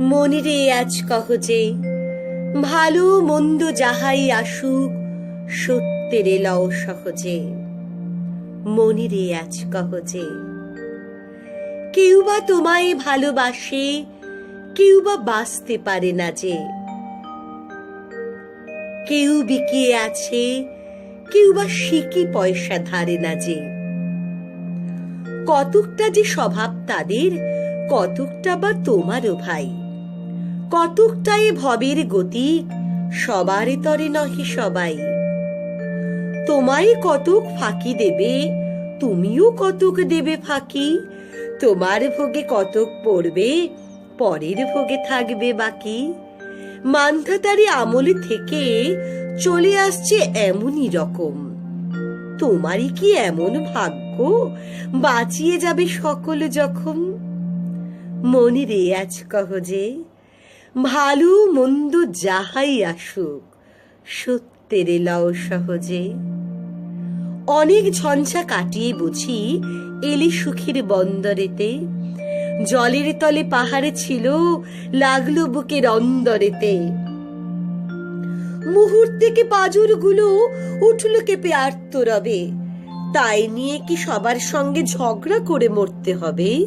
মনিরে আজ কহ যে, ভালো মন্দ যাহাই আসুক, সত্যের লও সহজে। মনিরে আজ কহ যে কেউ বা তোমায় ভালোবাসে কেউ বা বাঁচতে পারে না যে। কেউ বিকিয়ে আছে কেউ বা শিকি পয়সা ধারে না যে। কতকটা যে স্বভাব তাদের, কতকটা বা তোমারও ভাই। কতকটা এ ভবের গতি, সবার তরে নহে সবাই। তোমায় কতক ফাঁকি দেবে, তুমিও কতক দেবে ফাঁকি, তোমার ভোগে কতক পড়বে, পরের ভোগে থাকবে বাকি। মান্ধাতারি আমল থেকে চলে আসছে এমনই রকম। তোমারই কি এমন ভাগ্য, বাঁচিয়ে যাবে সকল যখন মনিরে, আজ কহ যে ভালো মন্দ যাহাই আসুক, সত্যের লও সহজে। অনেক ঝঞ্ঝা কাটিয়ে বুঝি এলি সুখের বন্দরেতে। জলের তলে পাহাড়ে ছিল, লাগল বুকের অন্দরেতে। মুহূর্তে পাজরগুলো উঠল কেঁপে আর্ত রবে তাই নিয়ে কি সবার সঙ্গে ঝগড়া করে মরতে হবে?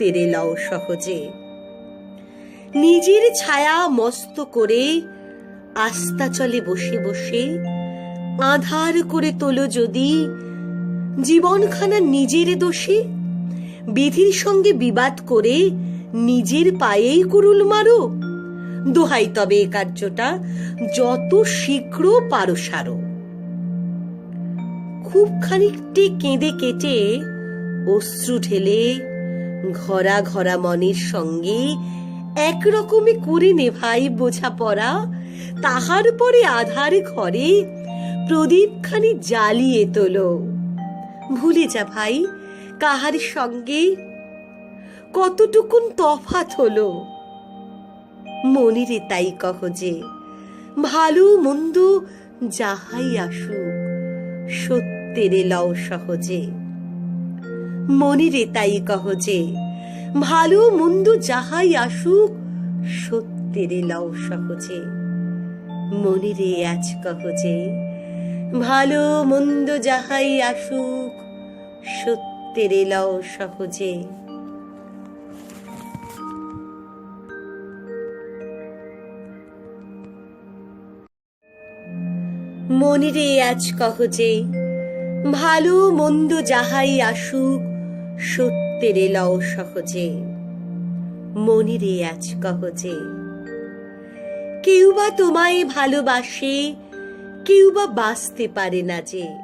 সত্যের লও সহজে। নিজের ছায়া মস্ত করে আস্তা চলে বসে বসে, আধার করে তোলো যদি, জীবনখানা নিজের দোষে, বিধির সঙ্গে বিবাদ করে নিজের পায়েই কুরুল মারো। দোহাই তবে এ কার্যটা, যত শীঘ্র পারো সারো। খুব খানিকটি কেঁদে কেটে অশ্রু ঢেলে ঘরা ঘরা মনের সঙ্গে একরকমে করে নেভাই বোঝাপড়া। তাহার পরে আধার ঘরে প্রদীপখানি জ্বালিয়ে তোলো। ভুলে যা ভাই, কাহার সঙ্গে কতটুকুন তফাত হলো? মনিরে তাই কহ যে, ভালো মন্দ যাহাই আসুক, সত্যের লও সহজে। মনিরে তাই কহ যে, ভালো মন্দ যাহাই আসুক, সত্যের লও সহজে। মনিরে আজ কহ যে, ভালো মন্দ যাহাই আসুক, সত্যের লও সহজে। মনিরে আজ কহ যে, ভালো মন্দ যাহাই আসুক সত্যের লও সহজে, মনিরে আজ কহজে। কেউ বা তোমায় ভালোবাসে কেউ বা বাঁচতে পারে না যে।